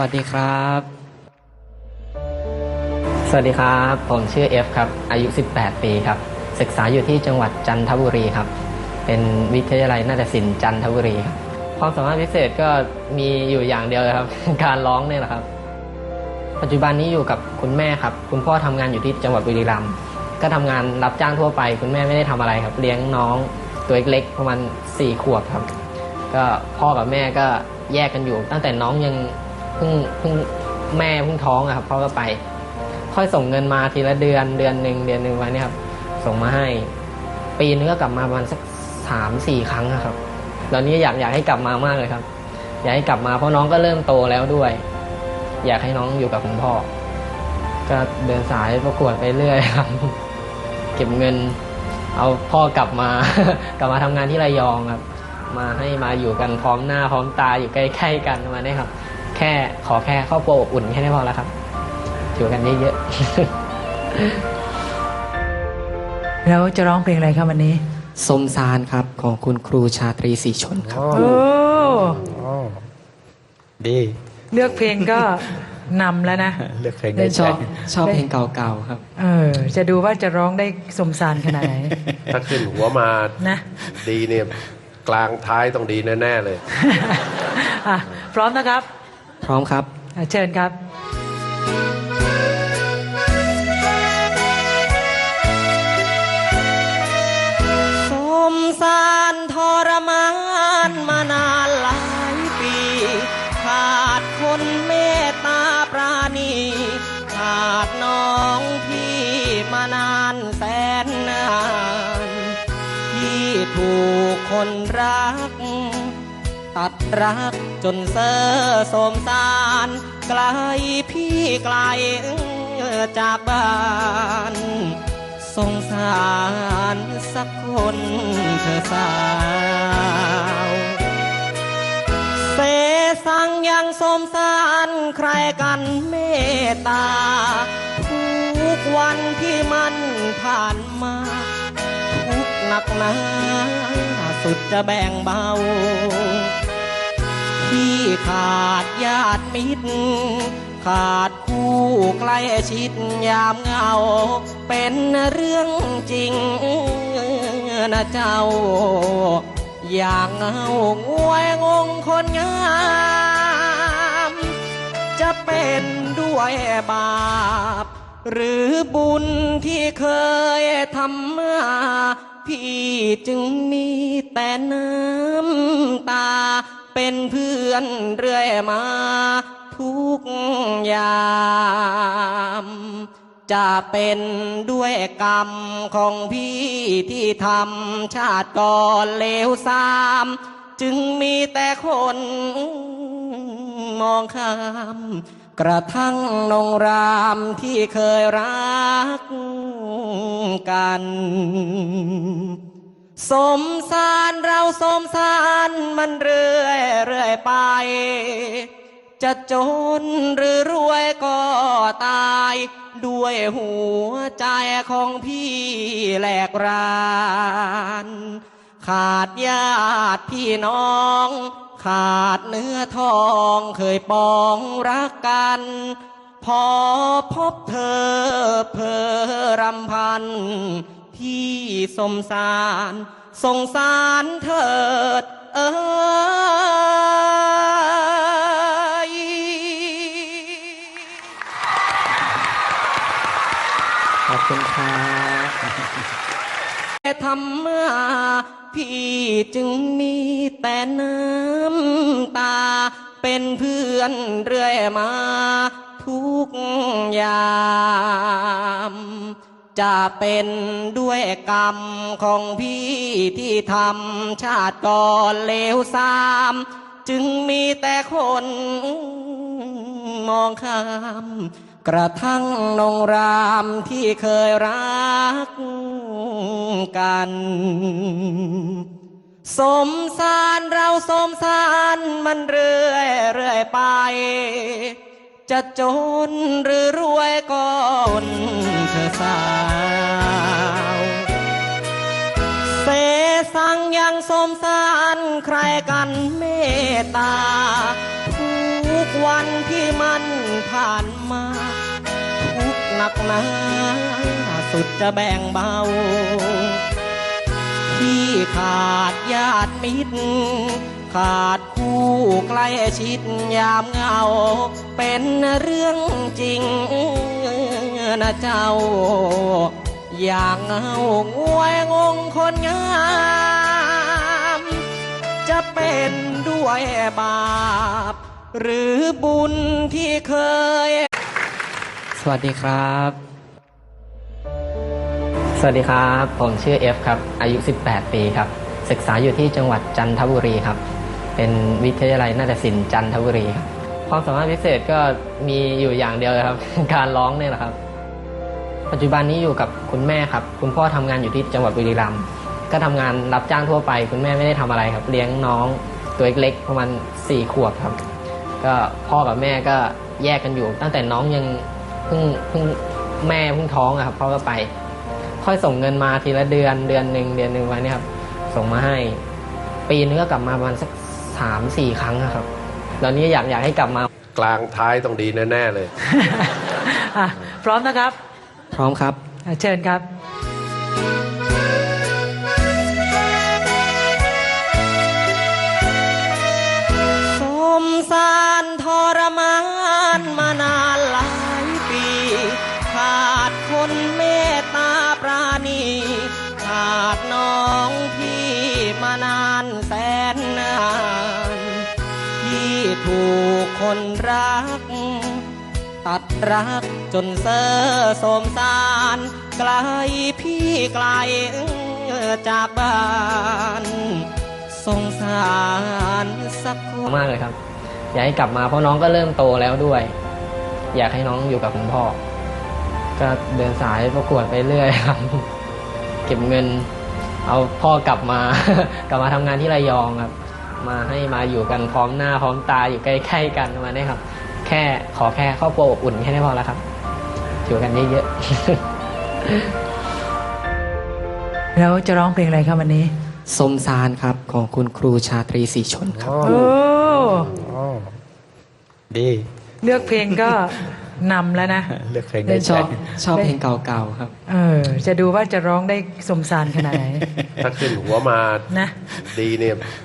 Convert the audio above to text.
วัสดีครับ สวัสดีครับ ผมชื่อเอฟครับ อายุ 18 ปีครับ ศึกษาอยู่ที่จังหวัดจันทบุรีครับ เป็นวิทยาลัยนาฏศิลป์จันทบุรีครับ ความสามารถพิเศษก็มีอยู่อย่างเดียวครับ การร้องเนี่ยแหละครับ ปัจจุบันนี้อยู่กับคุณแม่ครับ คุณพ่อทำงานอยู่ที่จังหวัดบุรีรัมย์ ก็ทำงานรับจ้างทั่วไป คุณแม่ไม่ได้ทำอะไรครับ เลี้ยงน้องตัวเล็กๆประมาณ4ขวบครับ ก็พ่อกับแม่ก็แยกกันอยู่ ตั้งแต่น้องยัง เพิ่งเพิ่งแม่เพิ่งท้องอะครับพ่อก็ไป ค่อยส่งเงินมาทีละเดือนเดือนหนึ่งเดือนหนึ่งวันนี้ครับส่งมาให้ ปีนึงก็กลับมาประมาณสักสามสี่ครั้งอะครับตอนนี้อยากอยากให้กลับมามากเลยครับ อยากให้กลับมาเพราะน้องก็เริ่มโตแล้วด้วย อยากให้น้องอยู่กับคุณพ่อ ก็เดินสายประกวดไปเรื่อยครับ เก็บเงิน เอาพ่อกลับมา กลับมาทำงานที่ระยองครับ มาให้มาอยู่กันพร้อมหน้าพร้อมตาอยู่ใกล้ๆกันมาเนี่ยครับ แค่ขอแค่ครอบครัวอบอุ่นแค่นี้พอแล้วครับอยู่กันเยอะๆแล้วจะร้องเพลงอะไรครับวันนี้สมสารครับของคุณครูชาตรีสีชนครับโอ้ดีเลือกเพลงก็นำแล้วนะเลือกเพลงได้ได้ชใจอบชอบเพลงเก่าๆครับ เออ จะดูว่าจะร้องได้สมสารขนาดไหน ถ้าขึ้นหัวมานะดีเนี่ยกลางท้ายต้องดีแน่ ๆ เลยอะพร้อมนะครับ พร้อมครับอะเชิญครับ สมสารทรมานมานานหลายปี ขาดคนเมตตาปราณี ขาดน้องพี่มานานแสนนาน ที่ถูกคนรัก ตัดรักจนเซอสมสารไกลพี่ไกลจากบ้านสงสารสักคนเธอสาว เสสังยังสมสารใครกันเมตตา ทุกวันที่มันผ่านมา ทุกหนักหนา สุดจะแบ่งเบา ที่ขาดญาติมิตร ขาดคู่ใกล้ชิดยามเหงา เป็นเรื่องจริงนะเจ้า อย่างเงางวยงงคนงาม จะเป็นด้วยบาป หรือบุญที่เคยทำมา พี่จึงมีแต่น้ำตา เป็นเพื่อนเรื่อยมา ทุกยาม จะเป็นด้วยกรรมของพี่ที่ทำชาติก่อนเลวสาม จึงมีแต่คนมองข้าม กระทั่งนงรามที่เคยรัก กัน สมสารเราสมสารมันเรื่อยเรื่อยไป จะจนหรือรวยก็ตาย ด้วยหัวใจของพี่แหลกรานขาดญาติพี่น้อง ขาดเนื้อทองเคยปองรักกัน พอพบเธอเพอรำพัน พี่สมสารสงสารเถิดเอ้ยขอบคุณครับทำมพี่จึงมีแต่น้ำตาเป็นเพื่อนเรื่อยมา ทุกยามจะเป็นด้วยกรรมของพี่ที่ทำชาติก่อนเลวสาม จึงมีแต่คนมองข้าม กระทั่งนงรามที่เคยรักกัน สมสารเราสมสารมันเรื่อยเรื่อยไป จะจนหรือรวยก่อนเธอสาว เสสังยังสมสารใครกันเมตตา ทุกวันที่มันผ่านมา ทุกหนักหนาสุดจะแบ่งเบา ที่ขาดญาติมิตร ขาดคู่ใกล้ชิดยามเหงา เป็นเรื่องจริงนะเจ้า อย่างเงางวยงงคนงาม จะเป็นด้วยบาป หรือบุญที่เคย สวัสดีครับ สวัสดีครับ ผมชื่อ F ครับ อายุ 18 ปีครับ ศึกษาอยู่ที่จังหวัดจันทบุรีครับ เป็นวิทยาลัยน่าฏศิลป์จันทบุรีครับความสามารถพิเศษก็มีอยู่อย่างเดียวเลยครับ การร้องเนี่ยแหละครับ ปัจจุบันนี้อยู่กับคุณแม่ครับ คุณพ่อทำงานอยู่ที่จังหวัดบุรีรัมย์ก็ทำงานรับจ้างทั่วไป คุณแม่ไม่ได้ทำอะไรครับ เลี้ยงน้องตัวเล็กๆประมาณ4ขวบครับ ก็พ่อกับแม่ก็แยกกันอยู่ ตั้งแต่น้องยังเพิ่งเพิ่งแม่เพิ่งท้องอะครับพ่อก็ไป ค่อยส่งเงินมาทีละเดือนเดือนหนึ่งเดือนหนึ่งไว้นี่ครับส่งมาให้ ปีนึงก็กลับมาประมาณสัก สามสี่ครั้งอะครับตอนนี้อยากอยากให้กลับมา กลางท้ายต้องดีแน่ ๆ เลย อะพร้อมนะครับ พร้อมครับอะเชิญครับ ถูกคนรัก ตัดรักจนเซอสมสารไกลพี่ไกลจากบ้านสงสารสักคนมากเลยครับ อยากให้กลับมาเพราะน้องก็เริ่มโตแล้วด้วย อยากให้น้องอยู่กับคุณพ่อ ก็เดินสายประกวดไปเรื่อยครับ เก็บเงิน เอาพ่อกลับมา กลับมาทำงานที่ระยองครับ มาให้มาอยู่กันพร้อมหน้าพร้อมตาอยู่ใกล้ๆกันประมาณนี้ครับ แค่ขอแค่ครอบครัวอบอุ่นแค่นี้พอแล้วครับอยู่กันเยอะๆแล้วจะร้องเพลงอะไรครับวันนี้สมสารครับของคุณครูชาตรีสีชนครับโอ้ดีเลือกเพลงก็นำแล้วนะเลือกเพลงได้ชใจอบชอบเพลงเก่าๆครับ เออ จะดูว่าจะร้องได้สมสารขนาดไหนถ้าขึ้นหัวมานะดีเนี่ย